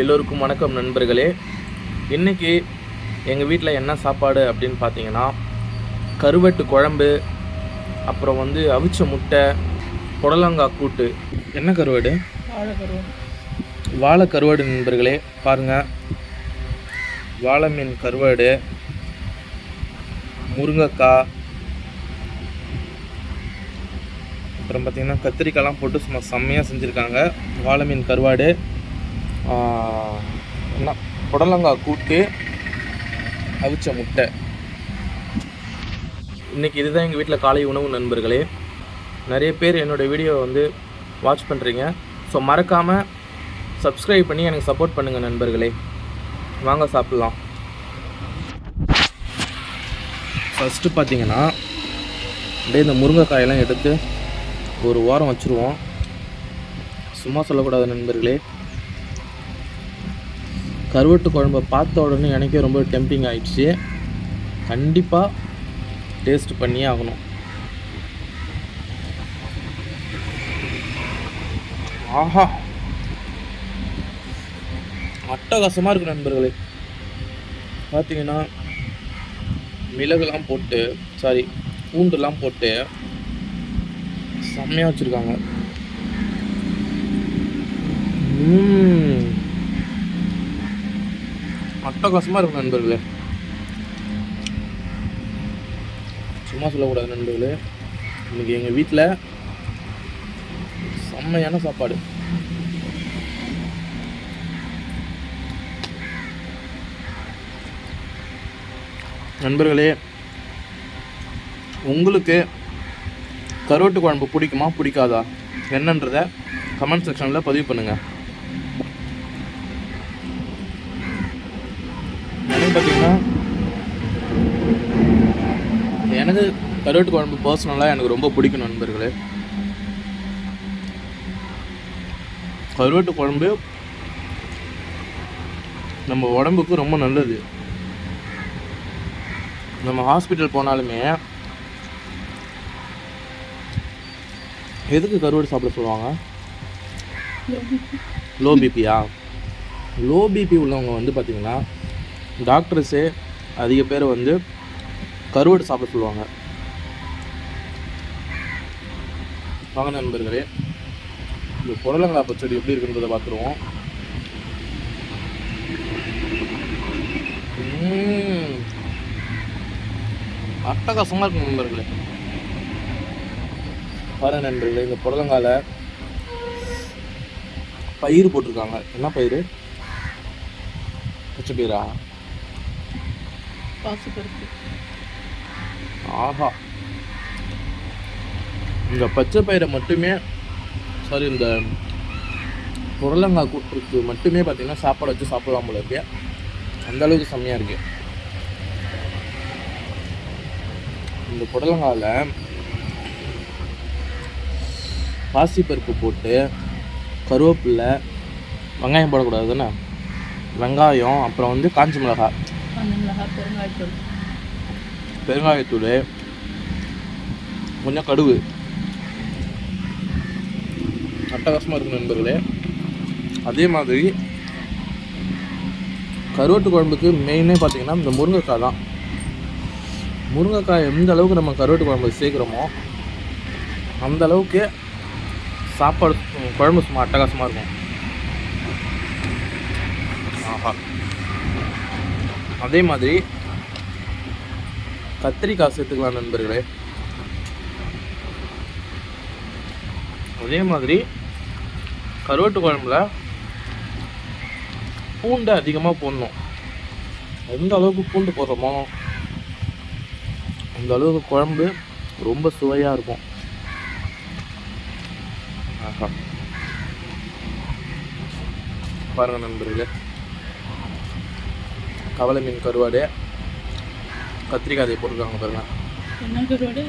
எல்லோருக்கும் வணக்கம் நண்பர்களே. இன்றைக்கி எங்கள் வீட்டில் என்ன சாப்பாடு அப்படின்னு பார்த்தீங்கன்னா கருவட்டு குழம்பு அப்புறம் வந்து அவிச்ச முட்டை புடலங்காய் கூட்டு. என்ன கருவாடு? வாழை கருவாடு நண்பர்களே பாருங்கள் வாழை மீன் கருவாடு முருங்கைக்காய் அப்புறம் பார்த்திங்கன்னா கத்திரிக்காய்லாம் போட்டு சும்மா செம்மையாக செஞ்சுருக்காங்க. வாழை மீன் கருவாடு. என்ன புடலங்காய் கூட்டு அவிச்ச முட்டை. இன்றைக்கி இதுதான் எங்கள் வீட்டில் காலை உணவு நண்பர்களே. நிறைய பேர் என்னோடய வீடியோ வந்து வாட்ச் பண்ணுறீங்க ஸோ மறக்காமல் சப்ஸ்கிரைப் பண்ணி எனக்கு சப்போர்ட் பண்ணுங்கள் நண்பர்களே. வாங்க சாப்பிட்லாம். ஃபஸ்ட்டு பார்த்தீங்கன்னா அப்படியே இந்த முருங்கைக்காயெல்லாம் எடுத்து ஒரு வாரம் வச்சுருவோம். சும்மா சொல்லக்கூடாது நண்பர்களே. கருவட்டு குழம்பை பார்த்த உடனே எனக்கே ரொம்ப டெம்டிங் ஆகிடுச்சு கண்டிப்பாக டேஸ்ட் பண்ணியே ஆகணும். ஆஹா. அட்டகாசமாக இருக்கு நண்பர்களே. பார்த்தீங்கன்னா மிளகுலாம் போட்டு சாரி பூண்டுலாம் போட்டு செம்மையாக வச்சுருக்காங்க. அட்டகாசமாக இருக்கும் நண்பர்களே. சும்மா சொல்லக்கூடாது நண்பர்களே. இன்னைக்கு எங்கள் வீட்டில் செம்மையான சாப்பாடு. நண்பர்களே உங்களுக்கு கருவாட்டு குழம்பு பிடிக்குமா பிடிக்காதா? என்னன்றதை கமெண்ட் செக்ஷனில் பதிவு பண்ணுங்கள் கருவாட்டு குழம்பு பர்சனலாக எனக்கு ரொம்ப பிடிக்கும் நண்பர்களே. கருவாட்டு குழம்பு நம்ம உடம்புக்கு ரொம்ப நல்லது. நம்ம ஹாஸ்பிட்டல் போனாலுமே எதுக்கு கருவாடு சாப்பிட சொல்லுவாங்க? லோ பிபியா லோ பிபி உள்ளவங்க வந்து பார்த்திங்கன்னா டாக்டர்ஸே அதிக பேர் வந்து கருவாடு சாப்பிட சொல்லுவாங்க. வாங்க நண்பர்களே இந்த புடலங்காய் பச்சடி எப்படி இருக்குன்றதை பார்த்துருவோம். அட்டகாசமாக இருக்கும் நண்பர்களே. பாருங்க நண்பர்களே இந்த புடலங்கால பயிர் போட்டிருக்காங்க. என்ன பயிர் பச்சை பயிரா? ஆஹா. இந்த பச்சை பயிரை மட்டுமே சாரி இந்த புடலங்காய் கூட்டுக்கு மட்டுமே பார்த்தீங்கன்னா சாப்பாடு வச்சு சாப்பிடலாம் போல இருக்கு. அந்த அளவுக்கு செம்மையாக இருக்கு. இந்த புடலங்காயில் பாசிப்பருப்பு போட்டு கருவேப்பில்லை வெங்காயம் போடக்கூடாது தானே வெங்காயம் அப்புறம் வந்து காஞ்ச பெருங்காயத்தூள். பெருங்காயத்தூள் கொஞ்சம் கடுகு. அட்டகாசமாக இருக்கும் நண்பர்களே. அதே மாதிரி கருவாட்டு குழம்புக்கு மெயினே பார்த்தீங்கன்னா இந்த முருங்கைக்காய் தான். முருங்கைக்காய் எந்த அளவுக்கு நம்ம கருவாட்டு குழம்பு சேர்க்குறோமோ அந்த அளவுக்கு சாப்பாடு குழம்பு சும்மா அட்டகாசமாக இருக்கும். ஆஹா. அதே மாதிரி கத்திரிக்காய் சேர்த்துக்கலாம் நண்பர்களே. அதே மாதிரி கருவாட்டு குழம்புல பூண்டை அதிகமாக போடணும். எந்த அளவுக்கு பூண்டு போடுறோமோ அந்த அளவுக்கு குழம்பு ரொம்ப சுவையாக இருக்கும். ஆஹா. பாருங்க நண்பர்களே. கவலை மீன் கருவாடு கத்திரிக்காய் போட்டிருக்காங்க பாருங்க. என்ன கருவாடு?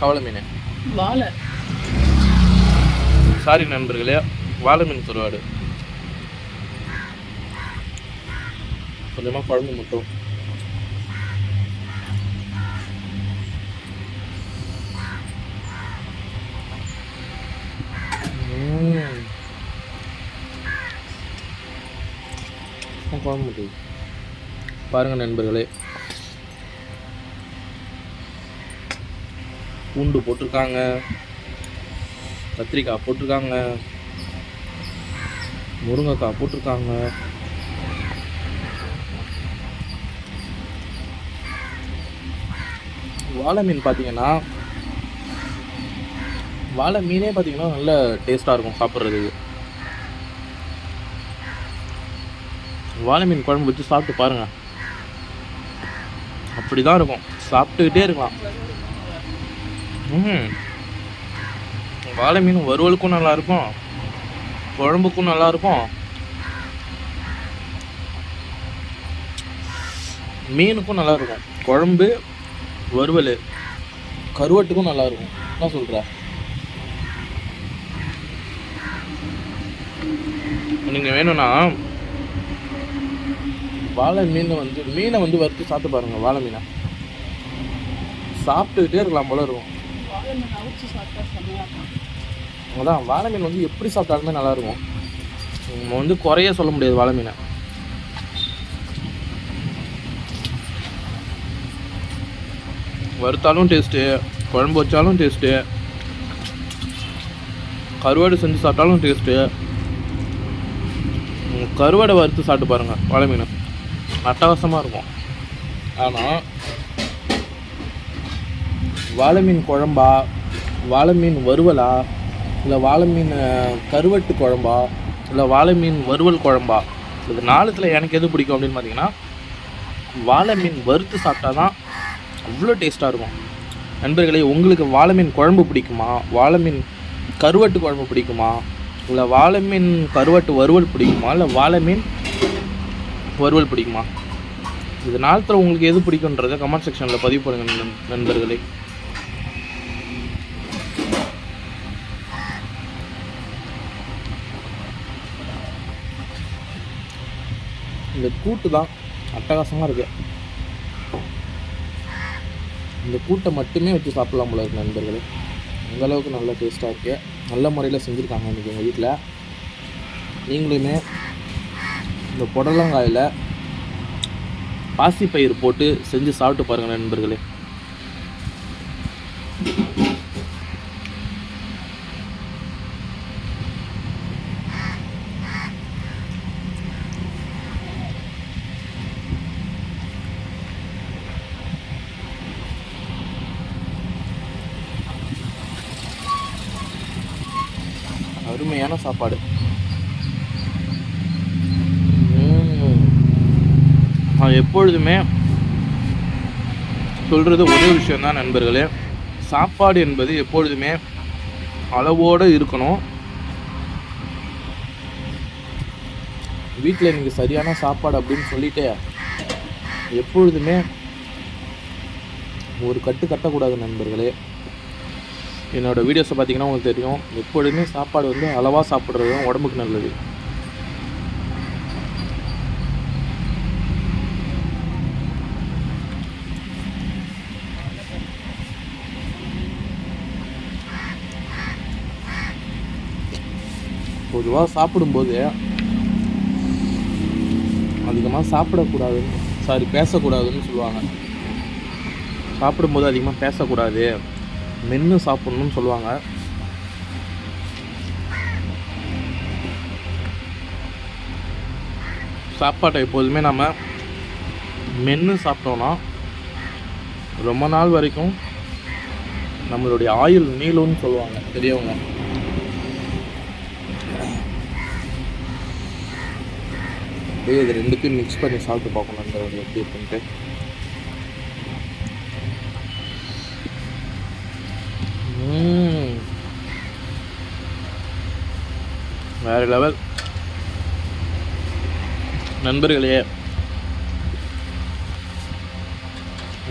கவலை மீன். வாழை. சாரி நண்பர்களே வாழை மீன் கருவாடு கொஞ்சமாக குழம்பு மட்டும். குழம்பு மட்டும். நண்பர்களே. பூண்டு போட்டிருக்காங்க. கத்திரிக்காய் போட்டிருக்காங்க. முருங்கைக்காய் போட்டிருக்காங்க. வாழை மீன் பார்த்தீங்கன்னா வாழை மீனே பார்த்தீங்கன்னா நல்ல டேஸ்ட்டாக இருக்கும் சாப்பிட்றதுக்கு. வாழை மீன் குழம்பு வச்சு சாப்பிட்டு பாருங்கள் அப்படி தான் இருக்கும். சாப்பிட்டுக்கிட்டே இருக்கலாம். ம் வாழை மீன் வறுவலுக்கும் நல்லாயிருக்கும். குழம்புக்கும் நல்லாயிருக்கும். மீனுக்கும் நல்லாயிருக்கும். குழம்பு வறுவல் கருவாட்டுக்கும் நல்லாயிருக்கும். என்ன சொல்கிற நீங்கள் வேணும்னா வாழை மீன் வந்து மீனை வந்து வறுத்து சாப்பிட்டு பாருங்க வாழை மீனை. சாப்பிட்டுக்கிட்டே இருக்கலாம் போல இருக்கும். அதான் வாழை மீன் வந்து எப்படி சாப்பிட்டாலுமே நல்லா இருக்கும் நம்ம வந்து குறைய சொல்ல முடியாது வாழை மீனை வறுத்தாலும் டேஸ்ட்டு குழம்பு வச்சாலும் டேஸ்ட்டு கருவாடு செஞ்சு சாப்பிட்டாலும் டேஸ்ட்டு கருவாடை வறுத்து சாப்பிட்டு பாருங்கள் வாழை மீன் அட்டகாசமாக இருக்கும். ஆனால் வாழை மீன் குழம்பா வாழை மீன் வறுவலா இல்லை வாழை மீன் கருவட்டு குழம்பா? இல்லை வாழை மீன் வறுவல் குழம்பா? இது நாளத்தில் எனக்கு எது பிடிக்கும் அப்படின்னு பார்த்தீங்கன்னா வாழை மீன் வறுத்து சாப்பிட்டா தான் அவ்வளோ டேஸ்ட்டாக இருக்கும். நண்பர்களே உங்களுக்கு வாழை மீன் குழம்பு பிடிக்குமா? வாழை மீன் கருவட்டு குழம்பு பிடிக்குமா? இல்லை வாழை மீன் கருவட்டு வறுவல் பிடிக்குமா? இல்லை வாழை மீன் வறுவல் பிடிக்குமா? இது நாளத்தில் உங்களுக்கு எது பிடிக்குன்றதை கமெண்ட் செக்ஷனில் பதிவு பண்ணுங்கள் நண்- நண்பர்களே. இந்த கூட்டு தான் அட்டகாசமாக இருக்கு. இந்த கூட்டை மட்டுமே வச்சு சாப்பிடலாம் போல இருக்கு நண்பர்களே. அந்தளவுக்கு நல்ல டேஸ்ட்டாக இருக்குது நல்ல முறையில் செஞ்சுருக்காங்க இன்றைக்கி எங்கள் வீட்டில் நீங்களுமே இந்த புடலங்காயில் பாசிப்பயிர் போட்டு செஞ்சு சாப்பிட்டு பாருங்கள் நண்பர்களே. அருமையான சாப்பாடு. நான் எப்பொழுதுமே சொல்கிறது ஒரே விஷயந்தான் நண்பர்களே. சாப்பாடு என்பது எப்பொழுதுமே அளவோடு இருக்கணும். வீட்டில் எனக்கு சரியான சாப்பாடு அப்படின்னு சொல்லிட்டு எப்பொழுதுமே ஒரு கட்டு கட்டக்கூடாது நண்பர்களே. என்னோட வீடியோஸை பார்த்தீங்கன்னா உங்களுக்கு தெரியும். எப்பொழுதுமே சாப்பாடு வந்து அளவாக சாப்பிட்றது தான் உடம்புக்கு நல்லது. பொதுவாக சாப்பிடும்போது அதிகமாக சாப்பிடக்கூடாதுன்னு சாரி பேசக்கூடாதுன்னு சொல்லுவாங்க. சாப்பிடும்போது அதிகமாக பேசக்கூடாது. மென்று சாப்பிட்ணுன்னு சொல்லுவாங்க. சாப்பாட்டை எப்போதுமே நம்ம மென்று சாப்பிட்டோன்னா ரொம்ப நாள் வரைக்கும் நம்மளுடைய ஆயுள் நீளும்னு சொல்லுவாங்க பெரியவங்க. அப்படியே இது ரெண்டுத்தையும் மிக்ஸ் பண்ணி சாப்பிட்டு பார்க்கணும் நண்பர்களே எப்படி இருக்குன்ட்டு. வேறு லெவல் நண்பர்களே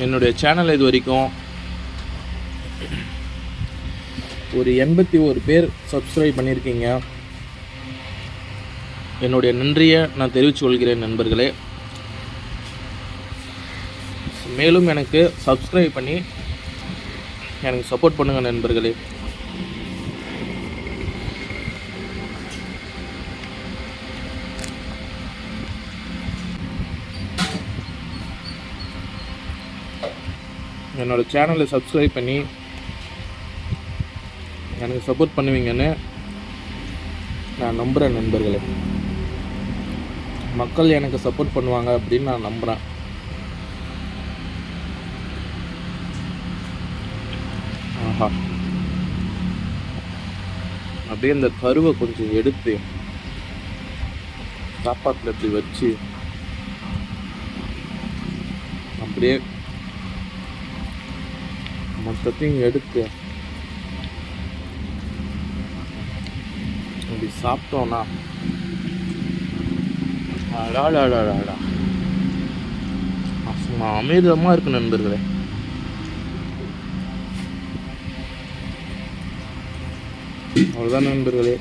என்னுடைய சேனல் இது வரைக்கும் ஒரு எண்பத்தி ஒரு பேர் சப்ஸ்கிரைப் பண்ணியிருக்கீங்க என்னுடைய நன்றியை நான் தெரிவித்துக் கொள்கிறேன் நண்பர்களே. மேலும் எனக்கு சப்ஸ்கிரைப் பண்ணி எனக்கு சப்போர்ட் பண்ணுங்கள் நண்பர்களே. என்னோடய சேனலை சப்ஸ்கிரைப் பண்ணி எனக்கு சப்போர்ட் பண்ணுவீங்கன்னு நான் நம்புகிறேன் நண்பர்களே. மக்கள் எனக்கு சப்போர்ட் பண்ணுவாங்க அப்படின்னு நான் நம்புகிறேன் ஆஹா. அப்படியே இந்த கருவை கொஞ்சம் எடுத்து சாப்பாட்டில் இப்படி வச்சு அப்படியே மொத்தத்தையும் எடுத்து அப்படி சாப்பிட்டோன்னா அடாடாடாடா சும்மா அமிர்தமாக இருக்கு நண்பர்களே. அவ்வளோதான் நண்பர்களே.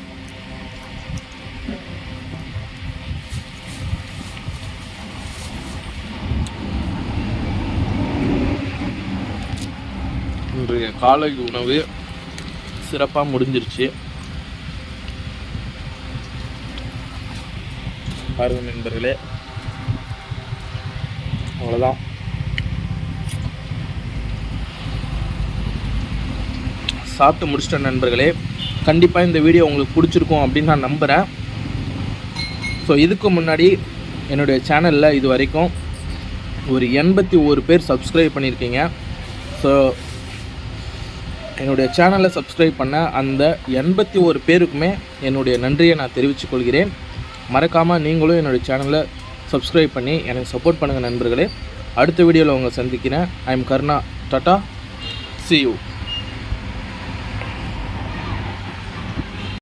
இன்றைய காலை உணவு சிறப்பாக முடிஞ்சிருச்சு. பாருங்க நண்பர்களே. அவ்வளோதான் சாப்பிட்டு முடிச்சிட்டேன் நண்பர்களே. கண்டிப்பாக இந்த வீடியோ உங்களுக்கு பிடிச்சிருக்கும் அப்படின்னு நான் நம்புகிறேன் ஸோ இதுக்கு முன்னாடி என்னுடைய சேனலில் இது வரைக்கும் ஒரு எண்பத்தி ஒரு பேர் சப்ஸ்கிரைப் பண்ணியிருக்கீங்க. ஸோ என்னுடைய சேனலை சப்ஸ்கிரைப் பண்ண அந்த எண்பத்தி ஒரு பேருக்குமே என்னுடைய நன்றியை நான் தெரிவித்துக் கொள்கிறேன். மறக்காமல் நீங்களும் என்னுடைய சேனலை சப்ஸ்கிரைப் பண்ணி எனக்கு சப்போர்ட் பண்ணுங்கள் நண்பர்களே. அடுத்த வீடியோவில் உங்களை சந்திக்கிறேன். I am Karuna tata see you